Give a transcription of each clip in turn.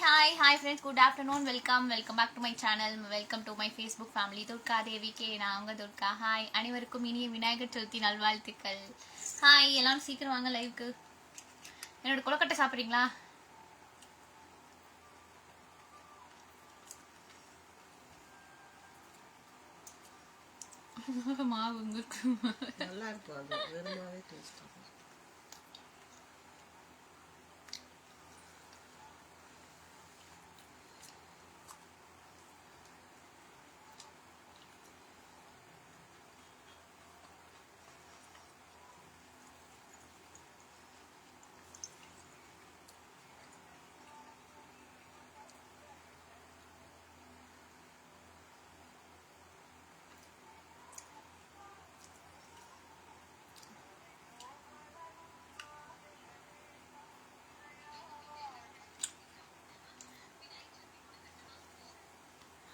Hi hi friends good afternoon welcome welcome back to my channel welcome to my Facebook family Durga Devi K நான் அவங்க Durga. Hi அனைவருக்கும் இனிய விநாயகர் சதுர்த்தி நல்வாழ்த்துக்கள். Hi எல்லாரும் சீக்கிரம் வாங்க லைவுக்கு என்னோட கொலக்கட்டை சாப்பிட்றீங்களா? மாவு நல்லா இருக்கும்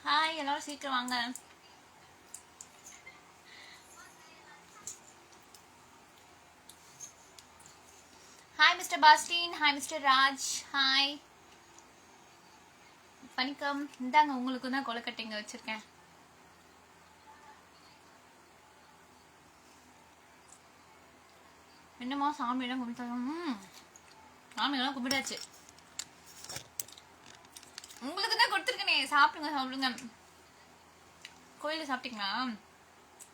ஹாய் எல்லாரும் சீக்கிரம் வாங்க. Hi mister Bastin hi mister Raj hi வணக்கம் இந்தாங்க உங்களுக்கு தான் கொலக்கட்டைங்க வச்சிருக்கேன். என்னமா சாமியெல்லாம் கும்பிட்டாங்க? ம் சாமியெல்லாம் கும்பிட்டாச்சு. உங்களுக்கு தான் கொடுத்துருக்கேனே. சாப்பிடுங்க சாப்பிடுங்க. கோயிலில் சாப்பிட்டீங்களா?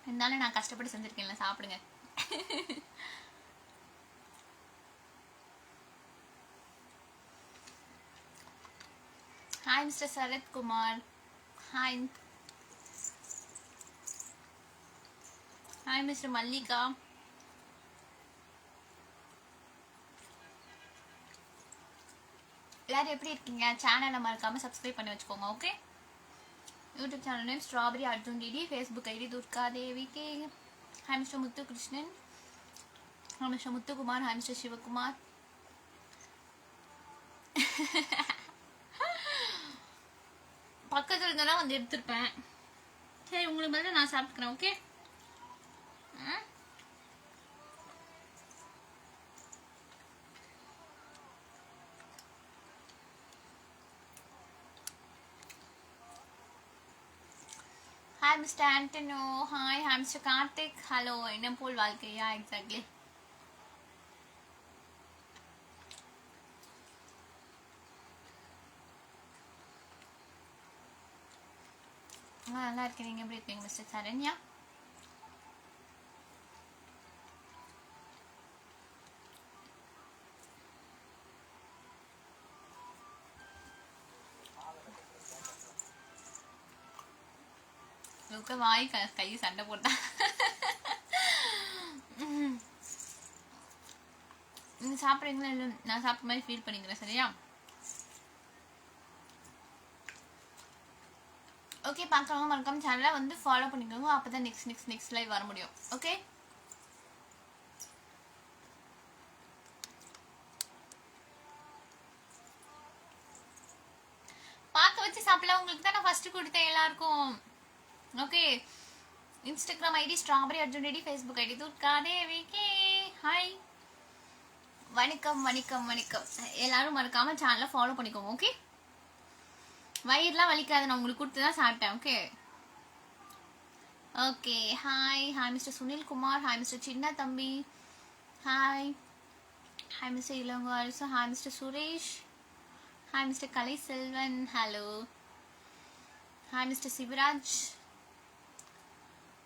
இருந்தாலும் நான் கஷ்டப்பட்டு செஞ்சிருக்கேன்ல சாப்பிடுங்க. Hi mister Sarathkumar hi hi mister Mallika எல்லாரும் எப்படி இருக்கீங்க? சேனலை மறக்காம சப்ஸ்கிரைப் பண்ணி வச்சுக்கோங்க okay YouTube channel name strawberry Arjun DD Facebook ID Durga Devi K hi mister Muthu Krishnan hi mister Muthukumar hi mister Sivakumar பக்கத்தில் இருந்தெல்லாம் வந்து எடுத்திருப்பேன். சரி உங்களுக்கு பதில் நான் சாப்பிட்டுக்கிறேன் okay mister ஆண்டனோ hi hi mister Karthik hello என்ன போல் வாழ்க்கையா எக்ஸாக்ட்லி நல்லா இருக்கேன் நீங்கள் எப்படி இருக்கீங்க மிஸ்டர் சரண்யா வாய் க கை சண்டை போட்டா நீங்க சாப்பிட்றீங்களா இல்லை நான் சாப்பிட்ற மாதிரி ஃபீல் பண்ணிக்கிறேன் சரியா ஓகே பார்க்குறவங்க மறக்காம சேனலை வந்து ஃபாலோ பண்ணிக்கோங்க அப்போ தான் நெக்ஸ்ட் நெக்ஸ்ட் நெக்ஸ்ட் லைவ் வர முடியும் ஓகே பார்க்க வச்சு சாப்பிடல உங்களுக்கு தான் நான் ஃபர்ஸ்ட் கொடுத்தேன் எல்லாருக்கும் okay. Instagram ID strawberry Arjun ID Facebook ID. Durga Devi K hi. வணக்கம் வணக்கம் வணக்கம். எல்லாரும் மறக்காம சேனலை ஃபாலோ பண்ணிக்கோங்க ஓகே வயிறுலாம் வலிக்காது நான் உங்களுக்கு கொடுத்து தான் சாப்பிட்டேன் okay okay hi hi mister Sunil Kumar hi mister சின்ன தம்பி hi hi mister Elango so hi mister Suresh hi mister Kalai Selvan hello hi mister Sivaraj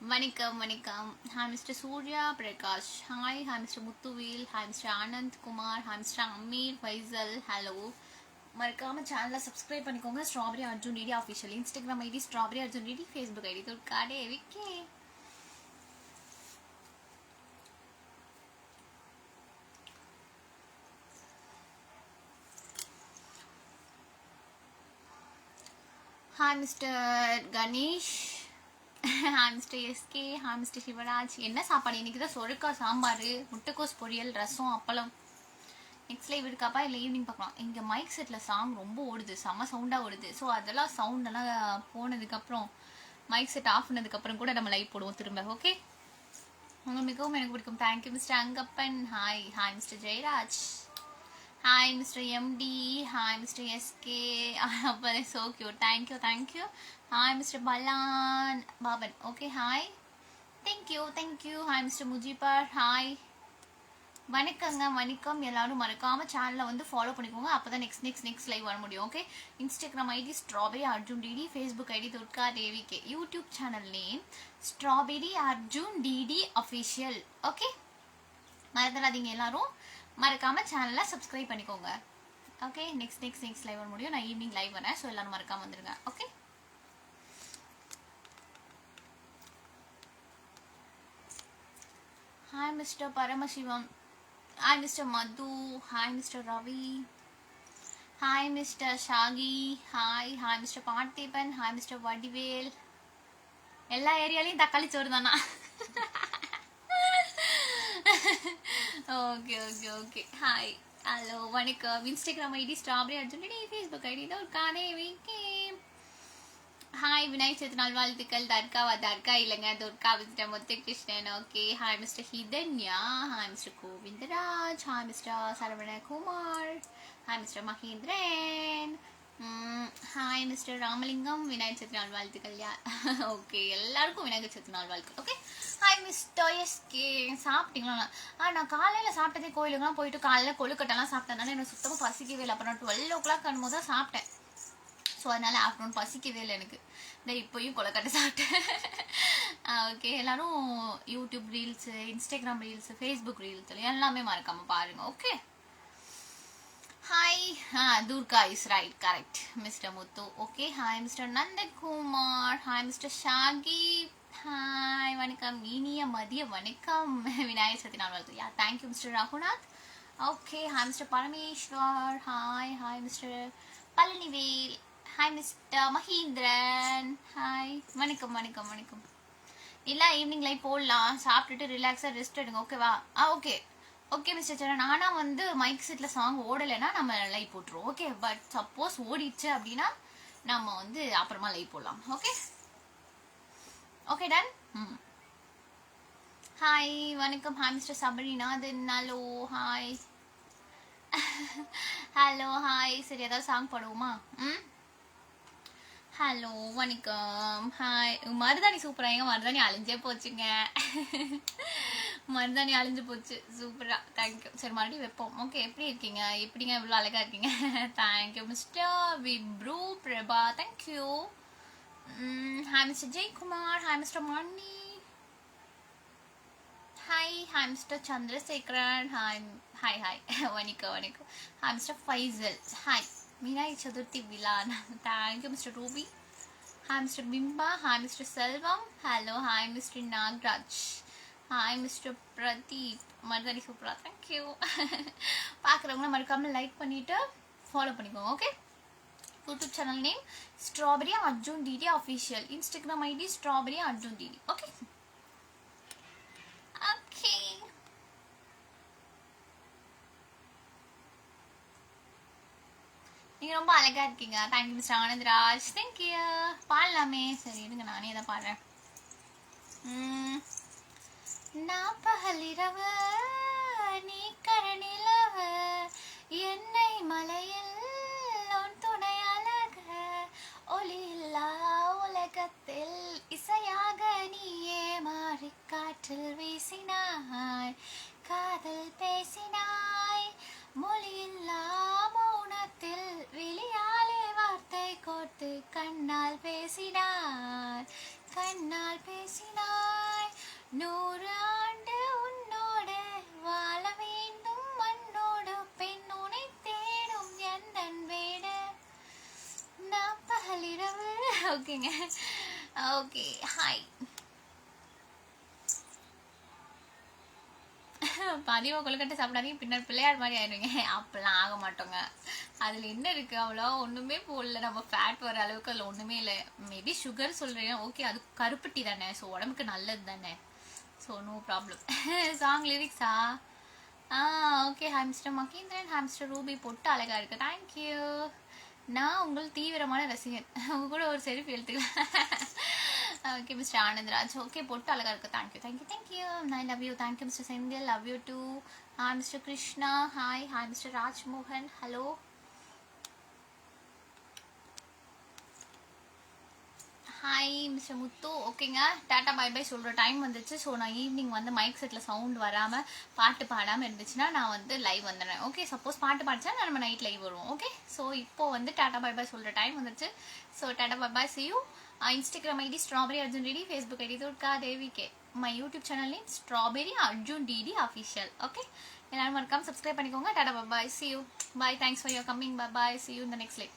வணக்கம் வணக்கம். Hi mister Surya Prakash hi hi mister Muthuvel hi mister Anand Kumar hi mister Ameer Faisal hello மறக்காம சேனலை subscribe பண்ணிக்கோங்க. Strawberry Arjun DD official Instagram ID strawberry Arjun DD Facebook ID Durga Devi K. Hi mister Ganesh hi mister mister SK hi mister mister Sivaraj என்ன சாப்பாடு? இன்னைக்கு தான் சொருக்கா சாம்பார் முட்டைக்கோஸ் பொரியல் ரசம் அப்பளம். நெக்ஸ்ட் லைவ் இருக்காப்பா? இல்லை ஈவினிங் பார்க்கலாம். இங்கே மைக் செட்டில் சாங் ரொம்ப ஓடுது. செம்ம சவுண்டாக ஓடுது. ஸோ அதெல்லாம் சவுண்டெல்லாம் போனதுக்கப்புறம் மைக் செட் ஆஃப் பண்ணதுக்கப்புறம் கூட நம்ம லைவ் போடுவோம் திரும்ப. ஓகே உங்க மிகவும் எனக்கு பிடிக்கும். Thank you mister Angappan hi hi mister Jayaraj hi mister MD hi mister SK அப்போ so cute thank you thank you hi mister Palan Baban okay hi thank you thank you hi mister Mujibar hi வணக்கங்க வணக்கம். எல்லாரும் மறக்காம சேனலை வந்து follow பண்ணிக்கோங்க. அப்போ தான் நெக்ஸ்ட் நெக்ஸ்ட் நெக்ஸ்ட் லைவ் வர முடியும் okay Instagram ID strawberry Arjun DD Facebook ID Durga Devi K YouTube channel name strawberry Arjun DD official okay மறந்துடாதீங்க எல்லாரும். மறக்காமல் சேனலை சப்ஸ்கிரைப் பண்ணிக்கோங்க. Okay next next next live வர முடியும். நான் ஈவினிங் லைவ் வரேன். ஸோ எல்லாரும் மறக்காம வந்துடுங்க okay hi mister Paramasivam. Hi mister Madhu. Hi mister Ravi. Hi mister Shaki. Hi hi mister Parthiban hi mister Vadivel. எல்லா ஏரியாலையும் தக்காளி சோறு தானா? Okay okay okay hi hello வணக்கம். Instagram ID strawberry Arjun Facebook ID தான் ஒரு காதே வீக்கே ஹாய் விநாயக் சதுர்த்தி நாள் வாழ்த்துக்கள். தர்காவா தர்கா. இல்லைங்க Durga mister Muthukrishnan okay hi mister Hithanya. Hi mister Govindaraj. Hi mister Saravanakumar. Hi mister Mahendran. Hi mister Ramalingam. Vinayagar Chaturthi நாள் வாழ்த்துக்கள் யா. ஓகே எல்லாருக்கும் விநாயகர் சதுர்த்தி நாள் வாழ்த்துக்கள் ஓகே ஹாய் மிஸ்டர் எஸ்கே சாப்பிட்டீங்களா? ஆ நான் காலையில் சாப்பிட்டதே கோயிலுக்குலாம் போயிட்டு காலையில் கொழுக்கட்டெல்லாம் சாப்பிட்டதுனால எனக்கு சுத்தமாக பசிக்கவே இல்லை. அப்புறம் டுவெல் ஓ கிளாக் பண்ணும்போது தான் சாப்பிட்டேன். ஸோ அதனால் ஆஃப்டர்நூன் பசிக்கவே இல்லை எனக்கு. இந்த இப்போயும் கொழுக்கட்டை சாப்பிட்டேன். ஓகே எல்லோரும் YouTube reels Instagram reels Facebook reels எல்லாமே மறக்காமல் பாருங்கள் okay hi ah Durga is right correct mister Muthu. Okay hi mister Nandakumar hi mister Shakib. Hi வணக்கம். இனிய மதிய வணக்கம். விநாயகர் சதி நாள் வாழ்த்து யா thank you mister Raghunath. Okay hi mister Parameswar. Hi hi mister Palanivel. Hi mister Mahindran hi வணக்கம் வணக்கம் வணக்கம். இல்லை ஈவினிங் லைவ் போடலாம். சாப்பிட்டுட்டு ரிலாக்ஸாக ரெஸ்ட் எடுங்க ஓகேவா ஆ ஓகே ஓகே மிஸ்டர் சரண் ஆனால் வந்து மைக் செட்டில் சாங் ஓடலைன்னா நம்ம லைவ் போட்டுருவோம் ஓகே பட் சப்போஸ் ஓடிடுச்சு அப்படின்னா நம்ம வந்து அப்புறமா லைவ் போடலாம் ஓகே ஓகே டன் ம் ஹாய் வணக்கம். Hi mister Sabarinathan. Hello hi hello hi சரி ஏதாவது சாங் பாடுவோமா? ம்? ஹலோ வணக்கம். ஹாய் மருதாணி சூப்பராக எங்க மருதாணி அழிஞ்சே போச்சுங்க. மருதாணி அழிஞ்சு போச்சு. சூப்பராக தேங்க்யூ சரி மறுபடியும் வைப்போம். ஓகே எப்படி இருக்கீங்க? எப்படிங்க? இவ்வளோ அழகா இருக்கீங்க. Thank you mister we Bru Prabha thank you hi mister Jayakumar hi mister Mani hi hi mister Chandrasekaran hi hi hi வணிக்கம் வணிக்கம் hi mister Faisal hi Vinayagar Chaturthi விழா thank you mister Ruby hi mister Bimba hi mister Selvam hello hi mister Nagaraj hi mister Pradeep மருதாணி சூப்பரா thank you பார்க்குறவங்கள மறக்காமல் like பண்ணிவிட்டு follow பண்ணிக்கோங்க okay YouTube channel name strawberry Arjun DD official Instagram ID strawberry Arjun DD okay okay நீங்க ரொம்ப அழகா இருக்கீங்க. Thank you mister Anandraj thank you பாடலாமே. சரி இருங்க. நானே தான் பாடுறேன். உம், நான் பகலிரவு நீ கரணிலவு என்னை மலையில் ஒளி உலகத்தில் இசையாக நீயே மாறி காற்றில் வீசினாய் காதல் பேசினாய். மொழியில்லா மௌனத்தில் விழியாலே வார்த்தை கோர்த்து கண்ணால் பேசினாய் கண்ணால் பேசினாய். நூறு ஓகேங்க. ஓகே ஹாய் பதிவா கொழுக்கட்டை சாப்பிடாதீங்க பின்னர் பிள்ளையார் மாதிரி ஆயிருங்க அப்பெல்லாம் ஆக மாட்டோங்க. அதில் என்ன இருக்குது அவ்வளோ ஒன்றுமே போடல. நம்ம ஃபேட் வர அளவுக்கு அதில் ஒன்றுமே இல்லை. மேபி சுகர் சொல்கிறேன் ஓகே அது கருப்பட்டி தானே. ஸோ உடம்புக்கு நல்லது தானே. ஸோ நோ ப்ராப்ளம் சாங் லிரிக்ஸா ஆ? Okay hamster Mahendran hamster Ruby போட்டு அழகாக இருக்கு. தேங்க்யூ நான் உங்கள் தீவிரமான ரசிகன். உங்க கூட ஒரு செல்ஃபி எடுத்துக்கலாம். Okay mister Anandraj. ஓகே பொட்டு அழகா இருக்குது thank you thank you thank you I love you thank you mister Senthil love you too hi mister Krishna hi hi mister Rajmohan hello hi mister Muthu ஓகேங்க tata bye bye சொல்கிற time வந்துச்சு. So நான் evening வந்து mic settle sound வராமல் பாட்டு பாடாமல் இருந்துச்சுன்னா நான் வந்து லைவ் வந்துடுறேன். ஓகே சப்போஸ் பாட்டு பாடிச்சா நம்ம நைட் லைவ் வருவோம். ஓகே ஸோ இப்போ வந்து டாட்டா பை பை சொல்கிற டைம் வந்துச்சு. So tata bye bye see you Instagram ID strawberry Arjun ready Facebook ID Durga Devi K my YouTube channel name strawberry Arjun DD official okay எல்லாரும் மறக்காமல் subscribe பண்ணிக்கோங்க. Tata bye see you bye thanks for your coming bye see you இந்த next live